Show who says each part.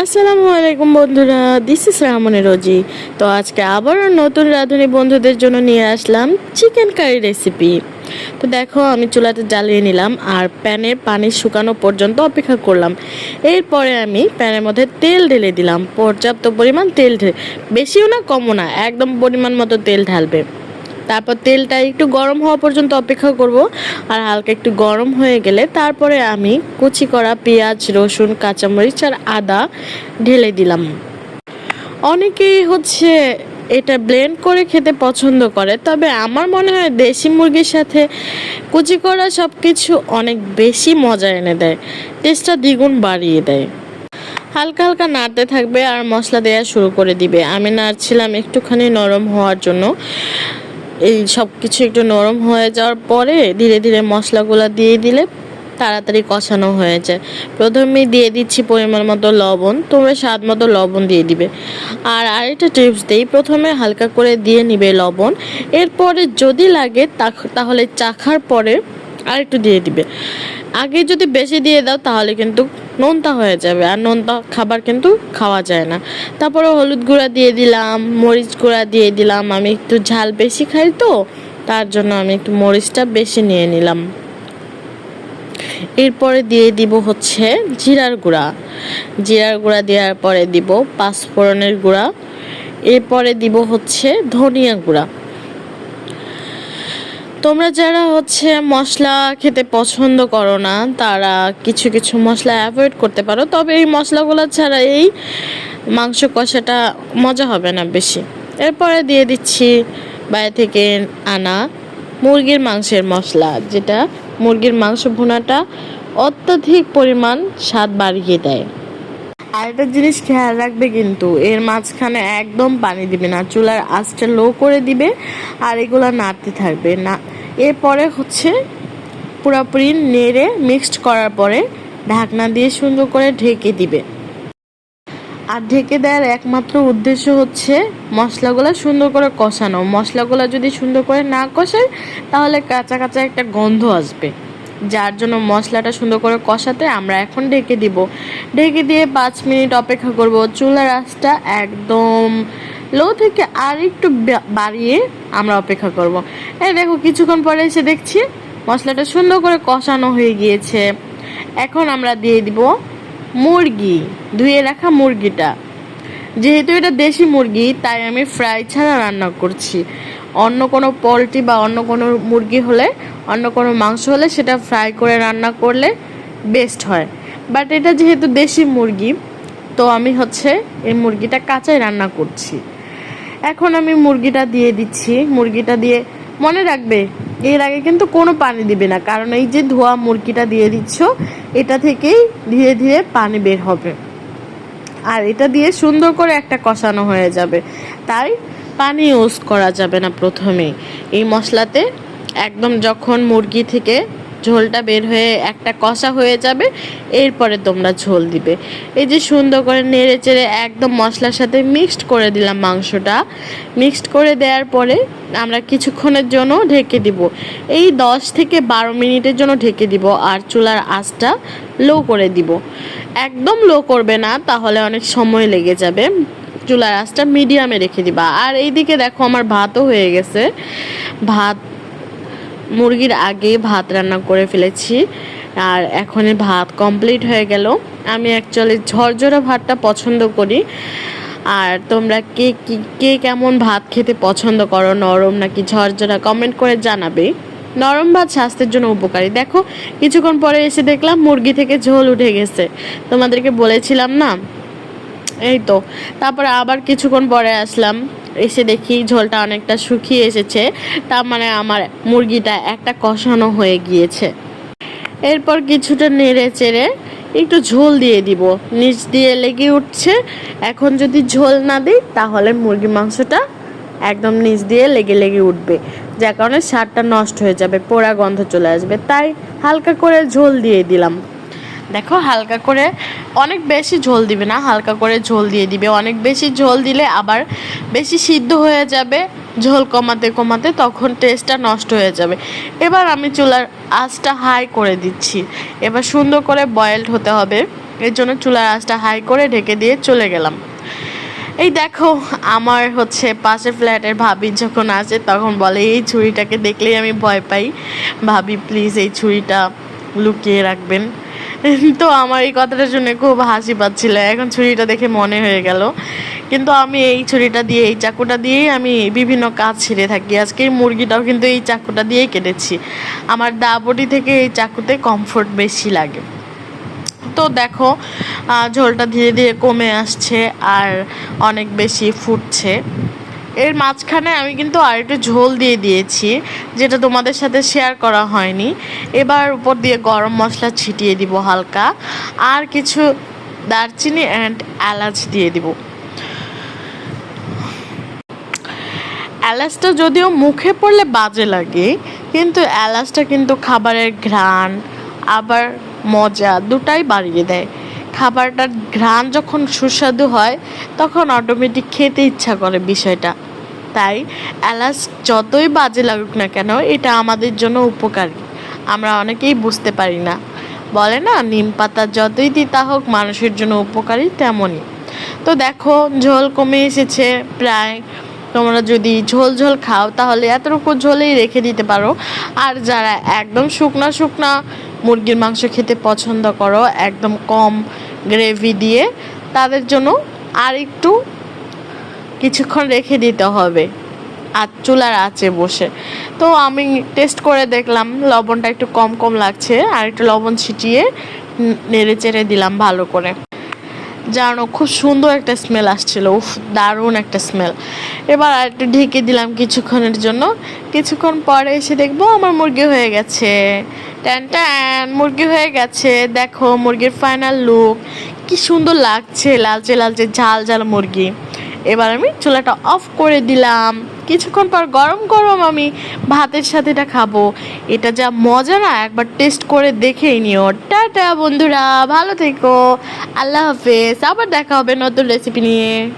Speaker 1: আসসালামু আলাইকুম বন্ধুরা দিস ইস রামনে রোজি। তো আজকে আবারও নতুন রাঁধুনি বন্ধুদের জন্য নিয়ে আসলাম চিকেন কারি রেসিপি তো দেখো, আমি চুলাতে জ্বালিয়ে নিলাম আর প্যানের পানি শুকানো পর্যন্ত অপেক্ষা করলাম। এরপরে আমি প্যানের মধ্যে তেল ঢেলে দিলাম। পর্যাপ্ত পরিমাণ তেল ঢেলে বেশিও না, কমও না, একদম পরিমাণ মতো তেল ঢালবে। তারপর তেলটা একটু গরম হওয়া পর্যন্ত অপেক্ষা করব। আর হালকা একটু গরম হয়ে গেলে তারপরে আমি কুচি করা পেঁয়াজ, রসুন, কাঁচামরিচ আর আদা ঢেলে দিলাম। অনেকেই হচ্ছে এটা ব্লেন্ড করে খেতে পছন্দ করে, তবে আমার মনে হয় দেশি মুরগির সাথে কুচি করা সব কিছু অনেক বেশি মজা এনে দেয়, টেস্টটা দ্বিগুণ বাড়িয়ে দেয়। হালকা হালকা নাড়তে থাকবে আর মশলা দেওয়া শুরু করে দিবে। আমি নাড়ছিলাম একটুখানি নরম হওয়ার জন্য। এই সব কিছু একটু নরম হয়ে যাওয়ার পরে ধীরে ধীরে মশলাগুলো দিয়ে দিলে তাড়াতাড়ি কষানো হয়ে যায় প্রথমেই দিয়ে দিচ্ছি পরিমাণ মতো লবণ, তোমরা স্বাদ মতো লবণ দিয়ে দিবে। আর আরেকটা টিপস দিই, প্রথমে হালকা করে দিয়ে নিবে লবণ। এরপরে যদি লাগে তাহলে চাখার পরে আরেকটু দিয়ে দিবে। আগে যদি বেশি দিয়ে দাও, তাহলে কিন্তু নোনতা হয়ে যাবে। আর নোনতা খাবার কিন্তু খাওয়া যায় না। তারপরে হলুদ গুঁড়া দিয়ে দিলাম, মরিচ গুঁড়া দিয়ে দিলাম। আমি একটু ঝাল বেশি খাই তো, তার জন্য আমি একটু মরিচটা বেশি নিয়ে নিলাম। এরপরে দিয়ে দিব হচ্ছে জিরার গুঁড়া। জিরার গুঁড়া দেওয়ার পরে দিব পাঁচফোড়নের গুঁড়া। এরপরে দিব হচ্ছে ধনিয়া গুঁড়া। তোমরা যারা হচ্ছে মশলা খেতে পছন্দ করো না, তারা কিছু কিছু মশলা অ্যাভয়েড করতে পারো। তবে এই মশলাগুলো ছাড়া এই মাংস কষাটা মজা হবে না বেশি। এরপরে দিয়ে দিচ্ছি বাইরে থেকে আনা মুরগির মাংসের মশলা, যেটা মুরগির মাংস ভুনাটা অত্যাধিক পরিমাণ স্বাদ বাড়িয়ে দেয়। আর একটা জিনিস খেয়াল রাখবে কিন্তু, এর মাঝখানে একদম পানি দিবে না, চুলার আঁচটা লো করে দিবে আর এগুলো নাড়তে থাকবে। না, এরপরে হচ্ছে পুরোপুরি নেড়ে মিক্সড করার পরে ঢাকনা দিয়ে সুন্দর করে ঢেকে দিবে। আর ঢেকে দেওয়ার একমাত্র উদ্দেশ্য হচ্ছে মশলাগুলো সুন্দর করে কষানো। মশলাগুলো যদি সুন্দর করে না কষায়, তাহলে কাঁচা কাঁচা একটা গন্ধ আসবে। যার জন্য মশলাটা সুন্দর করে কষাতে আমরা এখন ঢেকে দিব। ঢেকে দিয়ে পাঁচ মিনিট অপেক্ষা করব। চুলার আঁচটা একদম লো থেকে আর একটু বাড়িয়ে আমরা অপেক্ষা করব। এই দেখো কিছুক্ষণ পরে এসে দেখছি মশলাটা সুন্দর করে কষানো হয়ে গিয়েছে। এখন আমরা দিয়ে দিব মুরগি, ধুয়ে রাখা মুরগিটা। যেহেতু এটা দেশি মুরগি, তাই আমি ফ্রাই ছাড়া রান্না করছি। অন্য কোনো পোলট্রি বা অন্য কোনো মুরগি হলে, অন্য কোনো মাংস হলে সেটা ফ্রাই করে রান্না করলে বেস্ট হয়। বাট এটা যেহেতু দেশি মুরগি, তো আমি হচ্ছে এই মুরগিটা কাঁচাই রান্না করছি। এখন আমি মুরগিটা দিয়ে দিচ্ছি। মুরগিটা দিয়ে মনে রাখবে, এর আগে কিন্তু কোনো পানি দিবে না। কারণ এই যে ধোয়া মুরগিটা দিয়ে দিচ্ছ, এটা থেকেই ধীরে ধীরে পানি বের হবে। আর এটা দিয়ে সুন্দর করে একটা কষানো হয়ে যাবে। তাই পানি ইউজ করা যাবে না প্রথমেই। এই মশলাতে একদম যখন মুরগি থেকে ঝোলটা বের হয়ে একটা কষা হয়ে যাবে, এরপরে তোমরা ঝোল দিবে। এই যে সুন্দর করে নেড়ে চেড়ে একদম মশলার সাথে মিক্সড করে দিলাম মাংসটা। মিক্সড করে দেওয়ার পরে আমরা কিছুক্ষণের জন্য ঢেকে দিব। এই দশ থেকে বারো মিনিটের জন্য ঢেকে দিব আর চুলার আঁচটা লো করে দিব। একদম লো করবে না, তাহলে অনেক সময় লেগে যাবে। চুলার আঁচটা মিডিয়ামে রেখে দিবা। আর এইদিকে দেখো আমার ভাতও হয়ে গেছে। ভাত, মুরগির আগে ভাত রান্না করে ফেলেছি। আর এখন ভাত কমপ্লিট হয়ে গেল। আমি অ্যাকচুয়ালি ঝরঝরা ভাতটা পছন্দ করি। আর তোমরা কে কি, কে কেমন ভাত খেতে পছন্দ করো, নরম নাকি ঝরঝরা কমেন্ট করে জানাবে। নরম ভাত স্বাস্থ্যের জন্য উপকারী। দেখো, কিছুক্ষণ পরে এসে দেখলাম মুরগি থেকে ঝোল উঠে গেছে। তোমাদেরকে বলেছিলাম না এই তো। তারপরে আবার কিছুক্ষণ পরে আসলাম। এসে দেখি ঝোলটা অনেকটা শুকিয়ে এসেছে। তার মানে আমার মুরগিটা একটা কষানো হয়ে গিয়েছে। এরপর কিছুটা নেড়ে চেড়ে একটু ঝোল দিয়ে দিব। নিচ দিয়ে লেগে উঠছে। এখন যদি ঝোল না দিই, তাহলে মুরগি মাংসটা একদম নিচ দিয়ে লেগে লেগে উঠবে। যার কারণে স্বাদটা নষ্ট হয়ে যাবে, পোড়া গন্ধ চলে আসবে। তাই হালকা করে ঝোল দিয়ে দিলাম। দেখো, হালকা করে অনেক বেশি ঝোল দিবে না, হালকা করে ঝোল দিয়ে দিবে। অনেক বেশি ঝোল দিলে আবার বেশি সিদ্ধ হয়ে যাবে, ঝোল কমাতে কমাতে তখন টেস্টটা নষ্ট হয়ে যাবে। এবার আমি চুলার আঁচটা হাই করে দিচ্ছি। এবার সুন্দর করে বয়েলড হতে হবে। এর জন্য চুলার আঁচটা হাই করে ঢেকে দিয়ে চলে গেলাম। এই দেখো, আমার হচ্ছে পাশে ফ্ল্যাটের ভাবি যখন আসে তখন বলে, এই ছুরিটাকে দেখলেই আমি ভয় পাই। ভাবি প্লিজ এই ছুরিটা লুকিয়ে রাখবেন। তো আমার এই কথাটা শুনে খুব হাসি পাচ্ছিল। এখন ছুরিটা দেখে মনে হয়ে গেল। কিন্তু আমি এই ছুরিটা দিয়ে, এই চাকুটা দিয়েই আমি বিভিন্ন কাজ ছেড়ে থাকি। আজকে মুরগিটাও কিন্তু এই চাকুটা দিয়েই কেটেছি। আমার দাবটি থেকে এই চাকুতে কমফোর্ট বেশি লাগে। তো দেখো ঝোলটা ধীরে ধীরে কমে আসছে আর অনেক বেশি ফুটছে। এর মাঝখানে আমি কিন্তু আর একটু ঝোল দিয়ে দিয়েছি, যেটা তোমাদের সাথে শেয়ার করা হয়নি। এবার উপর দিয়ে গরম মশলা ছিটিয়ে দিব হালকা, আর কিছু দারচিনি অ্যান্ড এলাচ দিয়ে দিব। এলাচটা যদিও মুখে পড়লে বাজে লাগে, কিন্তু এলাচটা কিন্তু খাবারের ঘ্রাণ, আবার মজা দুটাই বাড়িয়ে দেয়। খাবারটার ঘ্রাণ যখন সুস্বাদু হয়, তখন অটোমেটিক খেতে ইচ্ছা করে বিষয়টা। তাই এলাচ যতই বাজে লাগুক না কেন, এটা আমাদের জন্য উপকারী। আমরা অনেকেই বুঝতে পারি না। বলে না, নিম পাতা যতই তিতা হোক, মানুষের জন্য উপকারী তেমনই। তো দেখো, ঝোল কমে এসেছে প্রায়। তোমরা যদি ঝোল ঝোল খাও, তাহলে এতটুকু ঝোলেই রেখে দিতে পারো। আর যারা একদম শুকনা শুকনা মুরগির মাংস খেতে পছন্দ করো, একদম কম গ্রেভি দিয়ে, তাদের জন্য আর একটু কিছুক্ষণ রেখে দিতে হবে। আর চুলার আছে বসে। তো আমি টেস্ট করে দেখলাম, লবণটা একটু কম কম লাগছে, আর একটু লবণ ছিটিয়ে নেড়ে চেড়ে দিলাম ভালো করে। জানো, খুব সুন্দর একটা স্মেল আসছিল। উফ, দারুণ একটা স্মেল এবার একটু ঢেকে দিলাম কিছুক্ষণের জন্য। কিছুক্ষণ পরে এসে দেখব আমার মুরগি হয়ে গেছে। ট্যান ট্যান, মুরগি হয়ে গেছে। দেখো, মুরগির ফাইনাল লুক কি সুন্দর লাগছে, লালচে লালচে ঝাল ঝাল মুরগি। এবার আমি চুলাটা অফ করে দিলাম। কিছুক্ষণ পর গরম গরম আমি ভাতের সাথে এটা খাব। এটা যা মজা না, একবার টেস্ট করে দেখেই নিও। টাটা বন্ধুরা, ভালো থেকো। আল্লাহ হাফেজ, আবার দেখা হবে নতুন রেসিপি নিয়ে।